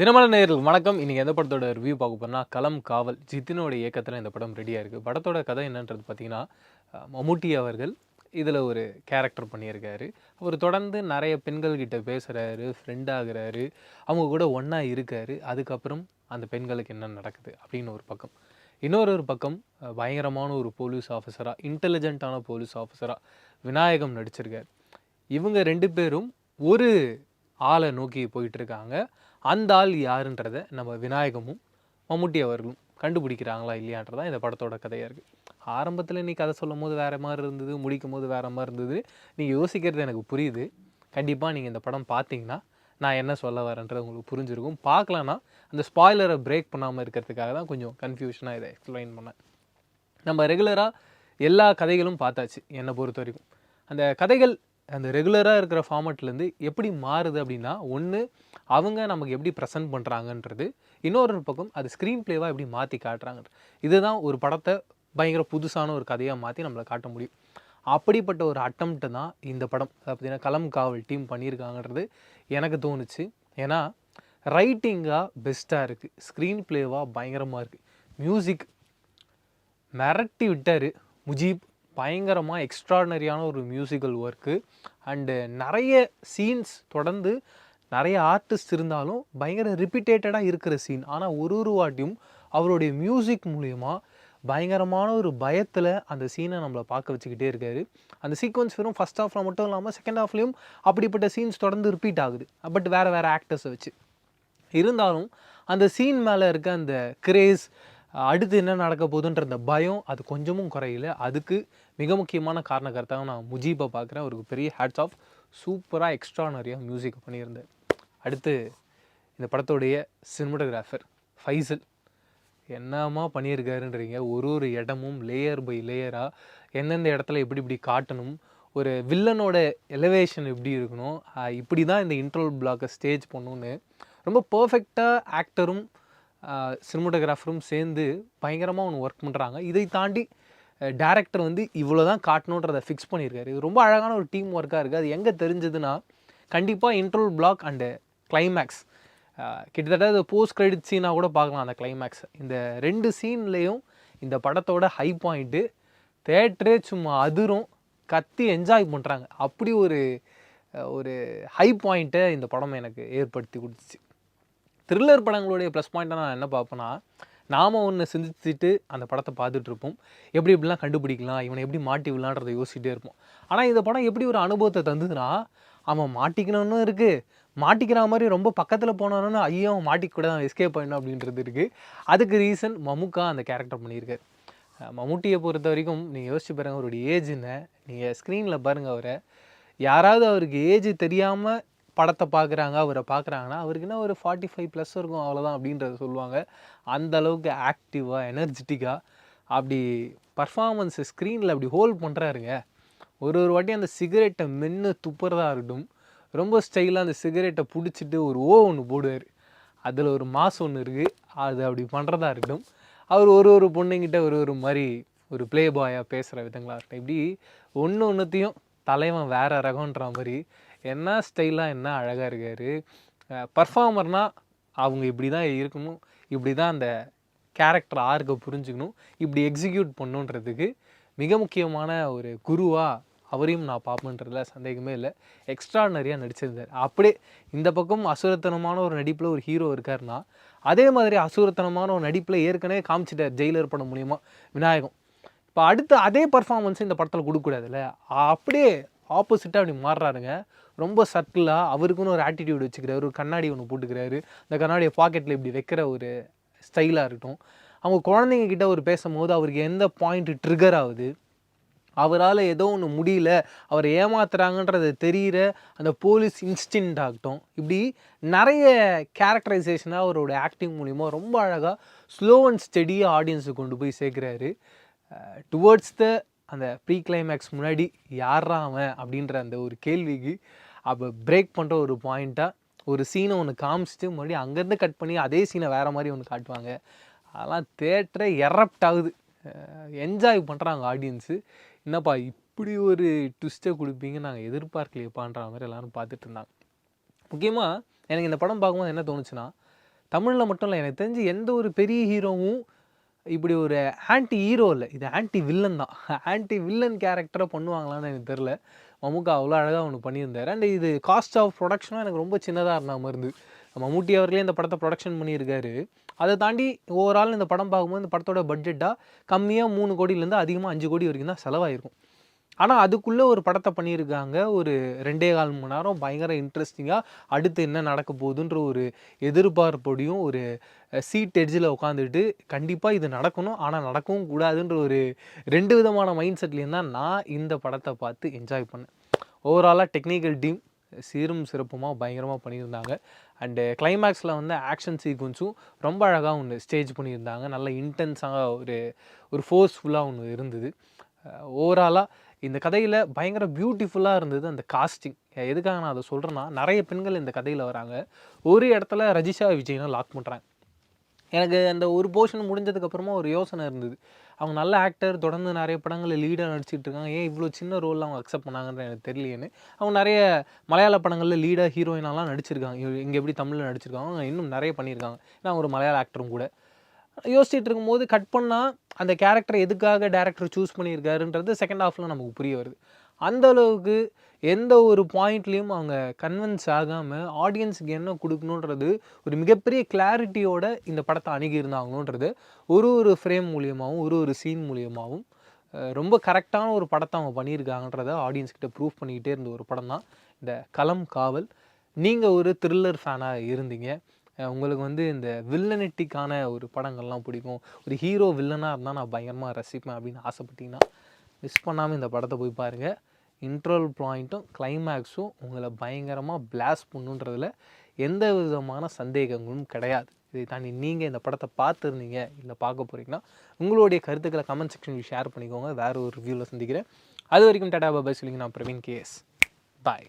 தினமலை நேரில் வணக்கம். இன்றைக்கி எந்த படத்தோட ரிவ்யூ பார்க்க போனால் களம் காவல் ஜித்தினோட இயக்கத்தில் இந்த படம் ரெடியாக இருக்குது படத்தோட கதை என்னன்றது பார்த்தீங்கன்னா மம்முட்டி அவர்கள் இதில் ஒரு கேரக்டர் பண்ணியிருக்காரு. அவர் தொடர்ந்து நிறைய பெண்கள்கிட்ட பேசுகிறாரு ஃப்ரெண்ட் ஆகுறாரு. அவங்க கூட ஒன்றா இருக்காரு. அதுக்கப்புறம் அந்த பெண்களுக்கு என்ன நடக்குது அப்படின்னு ஒரு பக்கம். இன்னொரு ஒரு பக்கம் பயங்கரமான ஒரு போலீஸ் ஆஃபீஸராக இன்டெலிஜென்ட்டான போலீஸ் ஆஃபீஸராக விநாயகம் நடிச்சிருக்கார். இவங்க ரெண்டு பேரும் ஒரு ஆளை நோக்கி போயிட்டுருக்காங்க. அந்த ஆள் யாருன்றதை நம்ம விநாயகமும் மம்முட்டி அவர்களும் கண்டுபிடிக்கிறாங்களா இல்லையான்றதான் இந்த படத்தோட கதையாக இருக்குது ஆரம்பத்தில் நீ கதை சொல்லும் போது வேறு மாதிரி இருந்தது முடிக்கும் போது வேறு மாதிரி இருந்தது. நீங்கள் யோசிக்கிறது எனக்கு புரியுது. கண்டிப்பாக நீங்கள் இந்த படம் பார்த்தீங்கன்னா நான் என்ன சொல்ல வரேன்றது உங்களுக்கு புரிஞ்சிருக்கும். பார்க்கலன்னா அந்த ஸ்பாய்லரை பிரேக் பண்ணாமல் இருக்கிறதுக்காக தான் கொஞ்சம் கன்ஃபியூஷனாக இதை எக்ஸ்பிளைன் பண்ணேன். நம்ம ரெகுலராக எல்லா கதைகளும் பார்த்தாச்சு என்னை பொறுத்த வரைக்கும். அந்த கதைகள் அந்த ரெகுலராக இருக்கிற ஃபார்மேட்லேருந்து எப்படி மாறுது அப்படின்னா ஒன்று அவங்க நமக்கு எப்படி ப்ரெசென்ட் பண்ணுறாங்கன்றது இன்னொரு பக்கம் அது ஸ்க்ரீன் ப்ளேவாக எப்படி மாற்றி காட்டுறாங்க இதுதான் ஒரு படத்தை பயங்கர புதுசான ஒரு கதையாக மாற்றி நம்மளை காட்ட முடியும். அப்படிப்பட்ட ஒரு அட்டம்ப்ட்டு தான் இந்த படம். பார்த்தீங்கன்னா களம் காவல் டீம் பண்ணியிருக்காங்கன்றது எனக்கு தோணுச்சு. ஏன்னா ரைட்டிங்காக பெஸ்ட்டாக இருக்குது ஸ்க்ரீன் ப்ளேவாக பயங்கரமாக இருக்குது மியூசிக் மிரட்டி விட்டார் முஜீப். பயங்கரமாக எக்ஸ்ட்ராடனரியான ஒரு மியூசிக்கல் ஒர்க்கு அண்டு நிறைய சீன்ஸ் தொடர்ந்து நிறைய ஆர்டிஸ்ட் இருந்தாலும் பயங்கர ரிப்பீட்டேட்டடாக இருக்கிற சீன் ஆனால் ஒரு ஒரு வாட்டியும் அவருடைய மியூசிக் மூலயமா பயங்கரமான ஒரு பயத்தில் அந்த சீனை நம்மளை பார்க்க வச்சுக்கிட்டே இருக்காரு. அந்த சீக்வன்ஸ் வெறும் ஃபஸ்ட் ஹாஃபில் மட்டும் இல்லாமல் செகண்ட் ஹாஃப்லேயும் அப்படிப்பட்ட சீன்ஸ் தொடர்ந்து ரிப்பீட் ஆகுது. பட் வேறு வேறு ஆக்டர்ஸை வச்சு. இருந்தாலும் அந்த சீன் மேலே இருக்க அந்த கிரேஸ் அடுத்து என்ன நடக்க போகுதுன்ற அந்த பயம் அது கொஞ்சமும் குறையல. அதுக்கு மிக முக்கியமான காரணக்கர்த்தாக நான் முஜீபை பார்க்குறேன். அவருக்கு பெரிய ஹேட்ஸ் ஆஃப் சூப்பராக எக்ஸ்ட்ரானரியாக மியூசிக் பண்ணியிருந்தேன் அடுத்து இந்த படத்துடைய சினிமட்டோகிராஃபர் ஃபைசல். என்னமா பண்ணியிருக்காருன்றீங்க? ஒரு ஒரு இடமும் லேயர் பை லேயராக எந்தெந்த இடத்துல எப்படி இப்படி காட்டணும் ஒரு வில்லனோட எலவேஷன் எப்படி இருக்கணும் இப்படி தான் இந்த இன்ட்ரோல் பிளாக்கை ஸ்டேஜ் பண்ணணும்னு ரொம்ப பர்ஃபெக்டாக ஆக்டரும் சினிமோட்டோகிராஃபரும் சேர்ந்து பயங்கரமாக ஒன்று ஒர்க் பண்ணுறாங்க இதை தாண்டி டேரக்டர் வந்து இவ்வளோ தான் காட்டணுன்றதை ஃபிக்ஸ் பண்ணியிருக்காரு. இது ரொம்ப அழகான ஒரு டீம் ஒர்க்காக இருக்குது அது எங்கே தெரிஞ்சதுன்னா கண்டிப்பாக இன்ட்ரோல் பிளாக் அண்டு கிளைமேக்ஸ் கிட்டத்தட்ட அது போஸ்ட் கிரெடிட் சீனாக கூட பார்க்கலாம் அந்த கிளைமேக்ஸ் இந்த ரெண்டு சீன்லேயும் இந்த படத்தோட ஹை பாயிண்ட்டு தேட்டரே சும்மா அதிரும் கத்தி என்ஜாய் பண்ணுறாங்க அப்படி ஒரு ஒரு ஹை பாயிண்ட்டை இந்த படம் எனக்கு ஏற்படுத்தி கொடுத்துச்சு. த்ரில்லர் படங்களுடைய ப்ளஸ் பாயிண்ட்டாக நான் என்ன பார்ப்பேன்னா நாம் ஒன்று சிந்திச்சுட்டு அந்த படத்தை பார்த்துட்டு இருப்போம். எப்படி எப்படிலாம் கண்டுபிடிக்கலாம் இவனை எப்படி மாட்டி விடலான்றதை யோசிச்சுட்டே இருப்போம். ஆனால் இந்த படம் எப்படி ஒரு அனுபவத்தை தந்ததுன்னா அவன் மாட்டிக்கணும்னு இருக்குது மாட்டிக்கிற மாதிரி ரொம்ப பக்கத்தில் போனானு ஐயோ அவன் மாட்டிக்க கூட தான் எஸ்கேப் பண்ணணும் அப்படின்றது இருக்குது அதுக்கு ரீசன் மமுக்கா அந்த கேரக்டர் பண்ணியிருக்காரு. மம்முட்டியை பொறுத்த வரைக்கும் நீங்கள் யோசிச்சு பாருங்கள் அவருடைய ஏஜ் என்ன? நீங்கள் ஸ்க்ரீனில் பாருங்கள் அவரை. யாராவது அவருக்கு ஏஜ் தெரியாமல் படத்தை பார்க்குறாங்க அவரை பார்க்குறாங்கன்னா அவருக்கு என்ன ஒரு ஃபார்ட்டி ஃபைவ் ப்ளஸ் இருக்கும் அவ்வளோதான் அப்படின்றத சொல்லுவாங்க. அந்த அளவுக்கு ஆக்டிவாக எனர்ஜெட்டிக்காக அப்படி பர்ஃபார்மன்ஸை ஸ்க்ரீனில் அப்படி ஹோல்ட் பண்ணுறாருங்க ஒரு ஒரு வாட்டி அந்த சிகரெட்டை மென்று துப்புறதா இருக்கட்டும் ரொம்ப ஸ்டைலாக அந்த சிகரெட்டை பிடிச்சிட்டு ஒரு ஓ ஒன்று போடுவார். அதில் ஒரு மாஸ் ஒன்று இருக்குது அது அப்படி பண்ணுறதா இருக்கட்டும் அவர் ஒரு ஒரு பொண்ணுங்கிட்ட ஒரு ஒரு மாதிரி ஒரு ப்ளே பாயாக பேசுகிற விதங்களாக இருக்கட்டும் இப்படி ஒன்று ஒன்றுத்தையும் தலைவன் வேற ரகன்ற மாதிரி என்ன ஸ்டைலாக என்ன அழகாக இருக்கார்? பர்ஃபார்மர்னால் அவங்க இப்படி தான் இருக்கணும் இப்படி தான் அந்த கேரக்டர் ஆர்க்கை புரிஞ்சுக்கணும் இப்படி எக்ஸிக்யூட் பண்ணுன்றதுக்கு மிக முக்கியமான ஒரு குருவாக அவரையும் நான் பார்ப்பேன்றதுல சந்தேகமே இல்லை. எக்ஸ்ட்ரானரியாக நடிச்சிருந்தார். அப்படியே இந்த பக்கம் அசுரத்தனமான ஒரு நடிப்பில் ஒரு ஹீரோ இருக்காருன்னா அதே மாதிரி அசுரத்தனமான ஒரு நடிப்பில் ஏற்கனவே காமிச்சிட்டார் ஜெயிலர் படம் மூலியமாக விநாயகம். இப்போ அடுத்து அதே பர்ஃபார்மன்ஸ் இந்த படத்தில் கொடுக்கக்கூடாதுல்ல? அப்படியே ஆப்போசிட்டாக அப்படி மாறுறாருங்க. ரொம்ப சட்டிலாக அவருக்குன்னு ஒரு ஆட்டிடியூட் வச்சுக்கிறாரு ஒரு கண்ணாடி ஒன்று போட்டுக்கிறாரு. அந்த கண்ணாடியை பாக்கெட்டில் இப்படி வைக்கிற ஒரு ஸ்டைலாக இருக்கட்டும். அவங்க குழந்தைங்க கிட்ட அவர் பேசும்போது அவருக்கு எந்த பாயிண்ட் ட்ரிகர் ஆகுது? அவரால் ஏதோ ஒன்று முடியல. அவரை ஏமாத்துறாங்கன்றது தெரிகிற அந்த போலீஸ் இன்ஸ்டின்ட் ஆகட்டும். இப்படி நிறைய கேரக்டரைசேஷனாக அவரோட ஆக்டிங் மூலிமா ரொம்ப அழகாக ஸ்லோ அண்ட் ஸ்டெடியாக ஆடியன்ஸுக்கு கொண்டு போய் சேர்க்குறாரு. டுவர்ட்ஸ் த அந்த ப்ரீ கிளைமேக்ஸ் முன்னாடி யாரா அவன் அப்படின்ற அந்த ஒரு கேள்விக்கு அப்போ பிரேக் பண்ணுற ஒரு பாயிண்ட்டாக ஒரு சீனை ஒன்று காமிச்சிட்டு மறுபடியும் அங்கேருந்து கட் பண்ணி அதே சீனை வேறு மாதிரி ஒன்று காட்டுவாங்க. அதெல்லாம் தேட்டரே எரப்ட் ஆகுது. என்ஜாய் பண்ணுறாங்க ஆடியன்ஸு என்னப்பா இப்படி ஒரு ட்விஸ்ட்டை கொடுப்பீங்க நாங்கள் எதிர்பார்க்கலையப்பான்ற மாதிரி எல்லோரும் பார்த்துட்டு இருந்தாங்க. முக்கியமாக எனக்கு இந்த படம் பார்க்கும்போது என்ன தோணுச்சுன்னா தமிழில் மட்டும் இல்லை எனக்கு தெரிஞ்சு எந்த ஒரு பெரிய ஹீரோவும் இப்படி ஒரு ஆன்டி ஹீரோ இல்லை. இது ஆன்டி வில்லன் தான். ஆன்டி வில்லன் கேரக்டரை பண்ணுவாங்களான்னு எனக்கு தெரில மம்முக்கா அவ்வளோ அழகாக ஒன்று பண்ணியிருந்தார். அண்ட் இது காஸ்ட் ஆஃப் ப்ரொடக்ஷனும் எனக்கு ரொம்ப சின்னதாக இருந்தால் மாதிரி இருந்து மம்முட்டி அவர்களே இந்த படத்தை ப்ரொடக்ஷன் பண்ணியிருக்காரு. அதை தாண்டி ஓவரால் இந்த படம் பார்க்கும்போது இந்த படத்தோட பட்ஜெட்டாக கம்மியாக மூணு கோடியிலேருந்து அதிகமாக அஞ்சு கோடி வரைக்கும் தான் செலவாயிருக்கும். ஆனால் அதுக்குள்ளே ஒரு படத்தை பண்ணியிருக்காங்க. ஒரு ரெண்டே கால் மணி நேரம் பயங்கர இன்ட்ரெஸ்டிங்காக அடுத்து என்ன நடக்க போகுதுன்ற ஒரு எதிர்பார்ப்போடையும் ஒரு சீட் எட்ஜில் உட்காந்துட்டு கண்டிப்பாக இது நடக்கணும். ஆனால் நடக்கவும் கூடாதுன்ற ஒரு ரெண்டு விதமான மைண்ட் செட்லேயும் தான் நான் இந்த படத்தை பார்த்து என்ஜாய் பண்ணேன். ஓவராலாக டெக்னிக்கல் டீம் சீரும் சிறப்புமாக பயங்கரமாக பண்ணியிருந்தாங்க. அண்டு கிளைமேக்ஸில் வந்து ஆக்ஷன் சீக்வன்ஸும் ரொம்ப அழகாக ஒன்று ஸ்டேஜ் பண்ணியிருந்தாங்க. நல்ல இன்டென்ஸாக ஒரு ஒரு ஃபோர்ஸ்ஃபுல்லாக ஒன்று இருந்தது. ஓவராலாக இந்த கதையில் பயங்கர பியூட்டிஃபுல்லாக இருந்தது அந்த காஸ்டிங் எதுக்காக நான் அதை சொல்கிறேன்னா நிறைய பெண்கள் இந்த கதையில் வராங்க. ஒரு இடத்துல ரஜிஷா விஜய்னா லாக் பண்ணுறாங்க எனக்கு அந்த ஒரு போர்ஷன் முடிஞ்சதுக்கப்புறமா ஒரு யோசனை இருந்தது. அவங்க நல்ல ஆக்டர் தொடர்ந்து நிறைய படங்களில் லீடாக நடிச்சிட்டு இருக்காங்க. ஏன் இவ்வளோ சின்ன ரோலில் அவங்க அக்செப்ட் பண்ணாங்கன்னு எனக்கு தெரியலையேன்னு. அவங்க நிறைய மலையாள படங்களில் லீடாக ஹீரோயினாலாம் நடிச்சிருக்காங்க. இங்கே எப்படி தமிழில் நடிச்சிருக்காங்க. அவங்க இன்னும் நிறைய பண்ணியிருக்காங்க. ஏன்னா ஒரு மலையாள ஆக்டரும் கூட. யோசிச்சுட்டு இருக்கும்போது கட் பண்ணால் அந்த கேரக்டர் எதுக்காக டேரக்டர் சூஸ் பண்ணியிருக்காருன்றது செகண்ட் ஹாஃபில் நமக்கு புரிய வருது. அந்த அளவுக்கு எந்த ஒரு பாயிண்ட்லேயும் அவங்க கன்வின்ஸ் ஆகாமல் ஆடியன்ஸுக்கு என்ன கொடுக்கணுன்றது ஒரு மிகப்பெரிய கிளாரிட்டியோட இந்த படத்தை அணுகியிருந்தாங்கன்றது ஒரு ஒரு ஃப்ரேம் மூலியமாகவும் ஒரு ஒரு சீன் மூலியமாகவும் ரொம்ப கரெக்டான ஒரு படத்தை அவங்க பண்ணியிருக்காங்கன்றத ஆடியன்ஸ் கிட்ட ப்ரூவ் பண்ணிக்கிட்டே இருந்த ஒரு படம் தான் இந்த களம் காவல். நீங்கள் ஒரு த்ரில்லர் ஃபேனாக இருந்தீங்க. உங்களுக்கு வந்து இந்த வில்லனிட்டிக்கான ஒரு படங்கள்லாம் பிடிக்கும். ஒரு ஹீரோ வில்லனாக இருந்தால் நான் பயங்கரமாக ரசிப்பேன் அப்படின்னு ஆசைப்பட்டீங்கன்னா மிஸ் பண்ணாமல் இந்த படத்தை போய் பாருங்கள் இன்ட்ரோல் பாயிண்ட்டும் கிளைமேக்ஸும் உங்களை பயங்கரமாக பிளாஸ் பண்ணுன்றதில் எந்த விதமான சந்தேகங்களும் கிடையாது. இதை தாண்டி நீங்கள் இந்த படத்தை பார்த்துருந்தீங்க இல்லை பார்க்க போகிறீங்கன்னா உங்களுடைய கருத்துக்களை கமெண்ட் செக்ஷனில் ஷேர் பண்ணிக்கோங்க. வேறு ஒரு ரிவ்யூவில் சந்திக்கிறேன். அது வரைக்கும் டாடா பாபாய் சொல்லிங்க. நான் பிரவீன் கேஎஸ் பாய்.